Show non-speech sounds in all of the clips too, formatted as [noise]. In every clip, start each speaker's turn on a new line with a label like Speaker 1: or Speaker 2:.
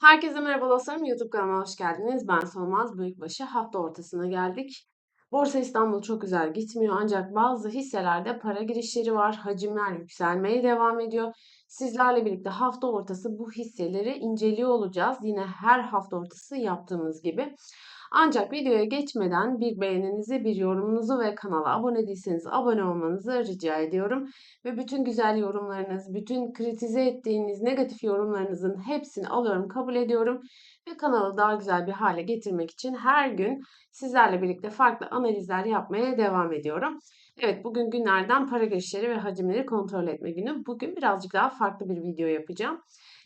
Speaker 1: Herkese merhaba dostlarım. YouTube kanalıma hoş geldiniz. Ben Solmaz Büyükbaşı. Hafta ortasına geldik. Borsa İstanbul çok güzel gitmiyor ancak bazı hisselerde para girişleri var. Hacimler yükselmeye devam ediyor. Sizlerle birlikte hafta ortası bu hisseleri inceliyor olacağız. Yine her hafta ortası yaptığımız gibi. Ancak videoya geçmeden bir beğeninizi, bir yorumunuzu ve kanala abone değilseniz abone olmanızı rica ediyorum. Ve bütün güzel yorumlarınız, bütün kritize ettiğiniz negatif yorumlarınızın hepsini alıyorum, kabul ediyorum. Ve kanalı daha güzel bir hale getirmek için her gün sizlerle birlikte farklı analizler yapmaya devam ediyorum. Evet bugün günlerden para girişleri ve hacimleri kontrol etme günü. Bugün birazcık daha farklı bir video yapacağım.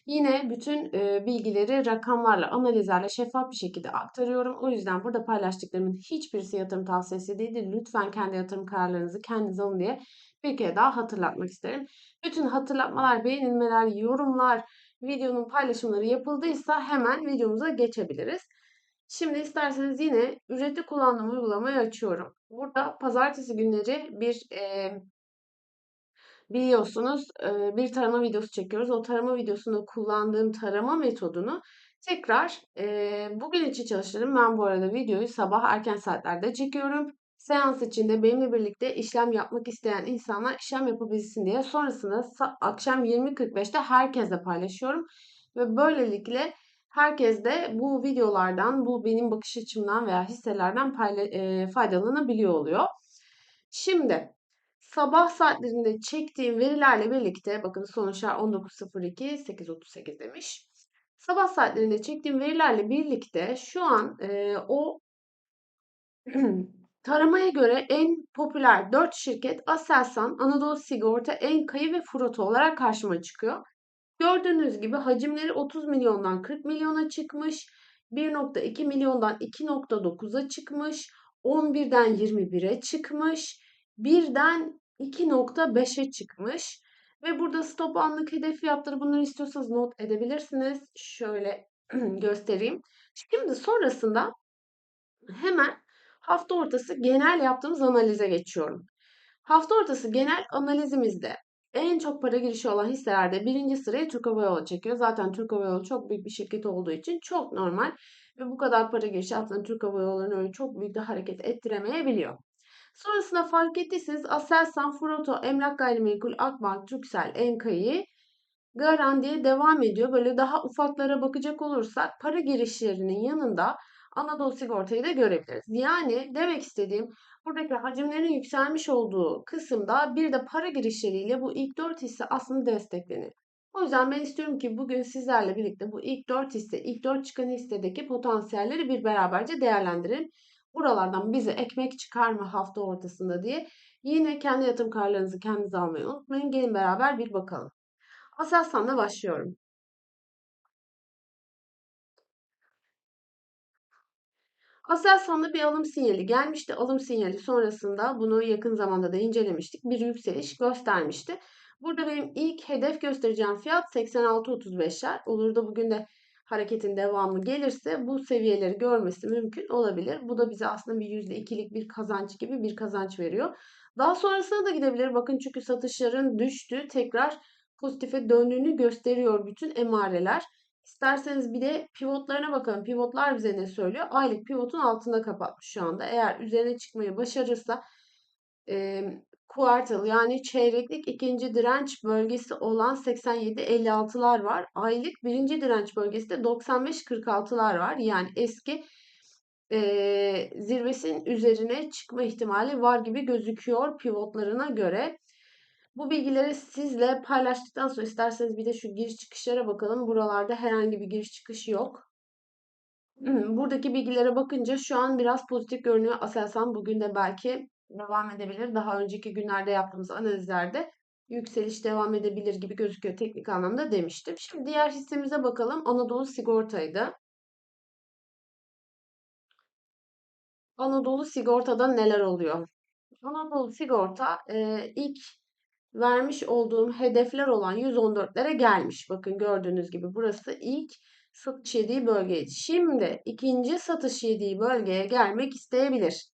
Speaker 1: Yine bütün e, bilgileri rakamlarla, analizlerle şeffaf bir şekilde aktarıyorum. O yüzden burada paylaştıklarımın hiçbirisi yatırım tavsiyesi değildir. Lütfen kendi yatırım kararlarınızı kendiniz alın diye bir kere daha hatırlatmak isterim. Bütün hatırlatmalar, beğenilmeler, yorumlar, videonun paylaşımları yapıldıysa hemen videomuza geçebiliriz. Şimdi isterseniz yine ücretli kullandığım uygulamayı açıyorum. Burada pazartesi günleri bir e, biliyorsunuz bir tarama videosu çekiyoruz. O tarama videosunda kullandığım tarama metodunu tekrar bugün için çalıştırdım. Ben bu arada videoyu sabah erken saatlerde çekiyorum. Seans içinde benimle birlikte işlem yapmak isteyen insanlar işlem yapabilsin diye sonrasında akşam 20.45'te herkese paylaşıyorum. Ve böylelikle herkes de bu videolardan, bu benim bakış açımdan veya hisselerden e, faydalanabiliyor oluyor. Şimdi sabah saatlerinde çektiğim verilerle birlikte bakın sonuçlar 19.02 8.38 demiş. Sabah saatlerinde çektiğim verilerle birlikte şu an e, o [clears throat] taramaya göre en popüler 4 şirket Aselsan, Anadolu Sigorta, Enkayı ve Froto olarak karşıma çıkıyor. Gördüğünüz gibi hacimleri 30 milyondan 40 milyona çıkmış. 1.2 milyondan 2.9'a çıkmış. 11'den 21'e çıkmış. Birden 2.5'e çıkmış. Ve burada stop anlık hedef fiyatları bunları istiyorsanız not edebilirsiniz. Şöyle [clears throat] göstereyim. Şimdi sonrasında hemen hafta ortası genel yaptığımız analize geçiyorum. Hafta ortası genel analizimizde en çok para girişi olan hisselerde birinci sırayı Türk Hava Yolu çekiyor. Zaten Türk Hava Yolu çok büyük bir şirket olduğu için çok normal. Ve bu kadar para girişi aslında Türk Hava Yolu'nu öyle çok büyük de hareket ettiremeyebiliyor. Sonrasında fark ettiyseniz Aselsan, Froto, Emlak Gayrimenkul, Akbank, Türksel, Enka'yı Garantiye devam ediyor. Böyle daha ufaklara bakacak olursak para girişlerinin yanında Anadolu Sigorta'yı da görebiliriz. Yani demek istediğim buradaki hacimlerin yükselmiş olduğu kısımda bir de para girişleriyle bu ilk 4 hisse aslında desteklenir. O yüzden ben istiyorum ki bugün sizlerle birlikte bu ilk 4 hisse, ilk 4 çıkan hissedeki potansiyelleri bir beraberce değerlendirelim. Buralardan bize ekmek çıkar mı hafta ortasında diye yine kendi yatırım karlarınızı kendiniz almayı unutmayın. Gelin beraber bir bakalım. Aselsan'la başlıyorum. Aselsan'da bir alım sinyali gelmişti. Alım sinyali sonrasında bunu yakın zamanda da incelemiştik. Bir yükseliş göstermişti. Burada benim ilk hedef göstereceğim fiyat 86.35'ler. Olur da bugün de hareketin devamı gelirse bu seviyeleri görmesi mümkün olabilir. Bu da bize aslında bir %2'lik bir kazanç gibi bir kazanç veriyor. Daha sonrasına da gidebilir. Bakın çünkü satışların düştü. Tekrar pozitife döndüğünü gösteriyor bütün emareler. İsterseniz bir de pivotlarına bakalım. Pivotlar bize ne söylüyor? Aylık pivotun altında kapatmış şu anda. Eğer üzerine çıkmayı başarırsa e, kuartal yani çeyreklik ikinci direnç bölgesi olan 87-56'lar var. Aylık birinci direnç bölgesi de 95-46'lar var. Yani eski e, zirvesinin üzerine çıkma ihtimali var gibi gözüküyor pivotlarına göre. Bu bilgileri sizle paylaştıktan sonra isterseniz bir de şu giriş çıkışlara bakalım. Buralarda herhangi bir giriş çıkış yok. Buradaki bilgilere bakınca şu an biraz pozitif görünüyor. Aselsan bugün de belki devam edebilir. Daha önceki günlerde yaptığımız analizlerde yükseliş devam edebilir gibi gözüküyor teknik anlamda demiştim. Şimdi diğer hissemize bakalım. Anadolu Sigorta'ydı. Anadolu Sigorta'da neler oluyor? Anadolu Sigorta e, ilk vermiş olduğum hedefler olan 114'lere gelmiş. Bakın gördüğünüz gibi burası ilk satış yediği bölgeydi. Şimdi ikinci satış yediği bölgeye gelmek isteyebilir.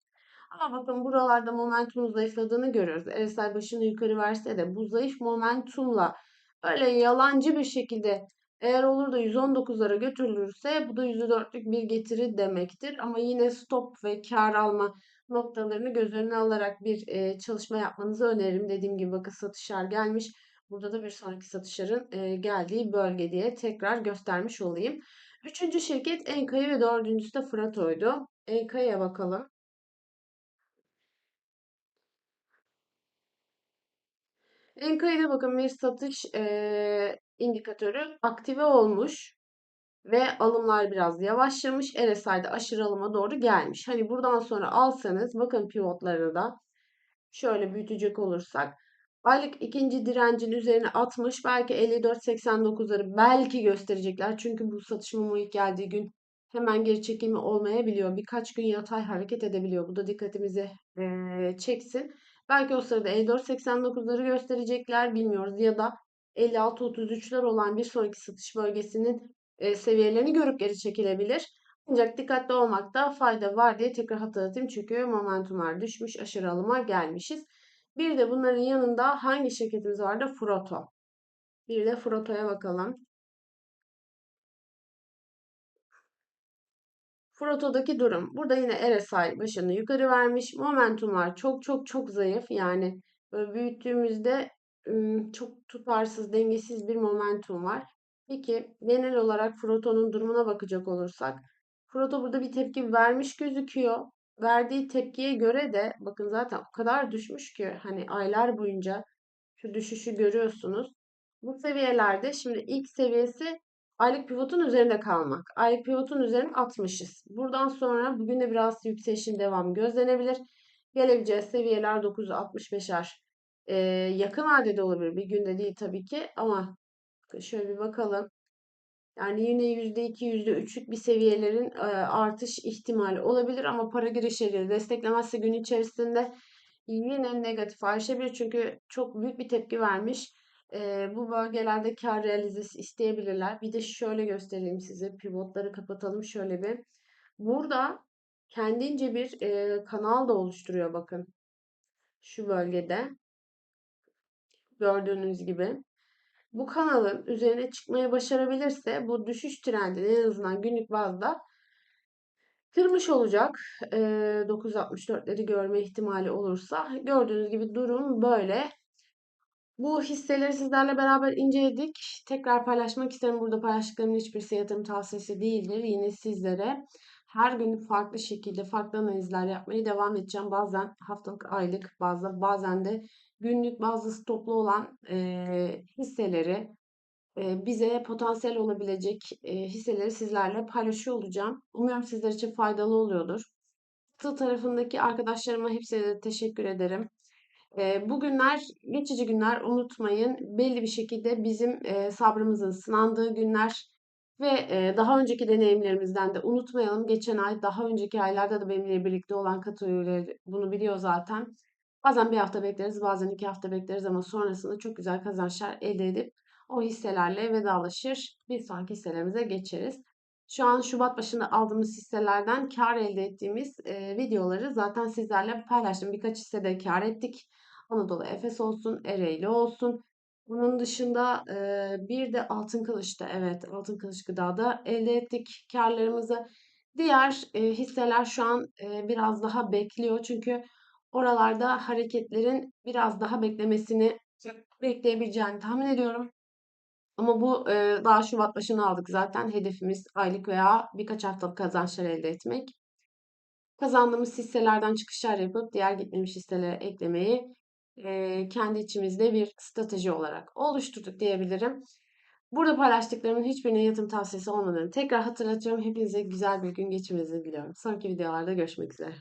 Speaker 1: Ama bakın buralarda momentumun zayıfladığını görüyoruz. RSI başını yukarı verse de bu zayıf momentumla öyle yalancı bir şekilde Eğer olur da 119'lara götürülürse bu da %4'lük bir getiri demektir. Ama yine stop ve kar alma noktalarını göz önüne alarak bir e, çalışma yapmanızı öneririm. Dediğim gibi bakın satışlar gelmiş. Burada da bir sonraki satışların e, geldiği bölge diye tekrar göstermiş olayım. Üçüncü şirket Enka'yı ve dördüncüsü de Fırato'ydu. Enka'ya bakalım. Enka'ya bakın bir satış e, indikatörü aktive olmuş ve alımlar biraz yavaşlamış. RSI'de aşırı alıma doğru gelmiş. Hani buradan sonra alsanız bakın pivotlarına da şöyle büyütecek olursak aylık ikinci direncin üzerine atmış. Belki 54.89'ları belki gösterecekler. Çünkü bu satış mumu ilk geldiği gün hemen geri çekimi olmayabiliyor. Birkaç gün yatay hareket edebiliyor. Bu da dikkatimizi eee, çeksin. Belki o sırada 54.89'ları gösterecekler bilmiyoruz. Ya da 56-33'ler olan bir sonraki satış bölgesinin e, seviyelerini görüp geri çekilebilir. Ancak dikkatli olmakta fayda var diye tekrar hatırlatayım. Çünkü momentumlar düşmüş, aşırı alıma gelmişiz. Bir de bunların yanında hangi şirketimiz vardı? Froto. Bir de Froto'ya bakalım. Froto'daki durum. Burada yine RSI başını yukarı vermiş. Momentumlar çok çok çok zayıf. Yani böyle büyüttüğümüzde çok tutarsız, dengesiz bir momentum var. Peki genel olarak Froto'nun durumuna bakacak olursak. Froto burada bir tepki vermiş gözüküyor. Verdiği tepkiye göre de bakın zaten o kadar düşmüş ki hani aylar boyunca şu düşüşü görüyorsunuz. Bu seviyelerde şimdi ilk seviyesi aylık pivotun üzerinde kalmak. Aylık pivotun üzerine atmışız. Buradan sonra bugün de biraz yükselişin devamı gözlenebilir. Gelebileceği seviyeler 965'er. Ee, yakın vadede olabilir. Bir günde değil tabii ki ama şöyle bir bakalım. Yani yine %2, %3'lük bir seviyelerin e, artış ihtimali olabilir ama para girişleri desteklemezse gün içerisinde yine negatif ayrışabilir. Çünkü çok büyük bir tepki vermiş. E, bu bölgelerde kar realizesi isteyebilirler. Bir de şöyle göstereyim size. Pivotları kapatalım şöyle bir. Burada kendince bir e, kanal da oluşturuyor bakın. Şu bölgede. Gördüğünüz gibi bu kanalın üzerine çıkmayı başarabilirse bu düşüş trendini en azından günlük bazda kırmış olacak. E, 964'leri görme ihtimali olursa. Gördüğünüz gibi durum böyle. Bu hisseleri sizlerle beraber inceledik. Tekrar paylaşmak isterim. Burada paylaştıklarımın hiçbirisi yatırım tavsiyesi değildir. Yine sizlere her gün farklı şekilde farklı analizler yapmaya devam edeceğim. Bazen haftalık, aylık, bazen bazen de günlük bazı stoplu olan e, hisseleri e, bize potansiyel olabilecek e, hisseleri sizlerle paylaşıyor olacağım. Umuyorum sizler için faydalı oluyordur. Tı tarafındaki arkadaşlarıma hepsine de teşekkür ederim. E, bu günler geçici günler unutmayın. Belli bir şekilde bizim sabrımızın sınandığı günler ve daha önceki deneyimlerimizden de unutmayalım. Geçen ay, daha önceki aylarda da benimle birlikte olan katı bunu biliyor zaten. Bazen bir hafta bekleriz, bazen iki hafta bekleriz ama sonrasında çok güzel kazançlar elde edip o hisselerle vedalaşır, bir sonraki hisselerimize geçeriz. Şu an Şubat başında aldığımız hisselerden kar elde ettiğimiz e, videoları zaten sizlerle paylaştım. Birkaç hissede kar ettik. Anadolu Efes olsun, Ereğli olsun. Bunun dışında e, bir de Altın Kılıç'ta evet Altın Kılıç Gıda'da elde ettik karlarımızı. Diğer e, hisseler şu an e, biraz daha bekliyor. Çünkü oralarda hareketlerin biraz daha beklemesini bekleyebileceğini tahmin ediyorum. Ama bu e, daha Şubat başına aldık zaten. Hedefimiz aylık veya birkaç haftalık kazançlar elde etmek. Kazandığımız hisselerden çıkışlar yapıp diğer gitmemiş hisselere eklemeyi e, kendi içimizde bir strateji olarak oluşturduk diyebilirim. Burada paylaştıklarımın hiçbirine yatırım tavsiyesi olmadığını tekrar hatırlatıyorum. Hepinize güzel bir gün geçirmenizi diliyorum. Sonraki videolarda görüşmek üzere.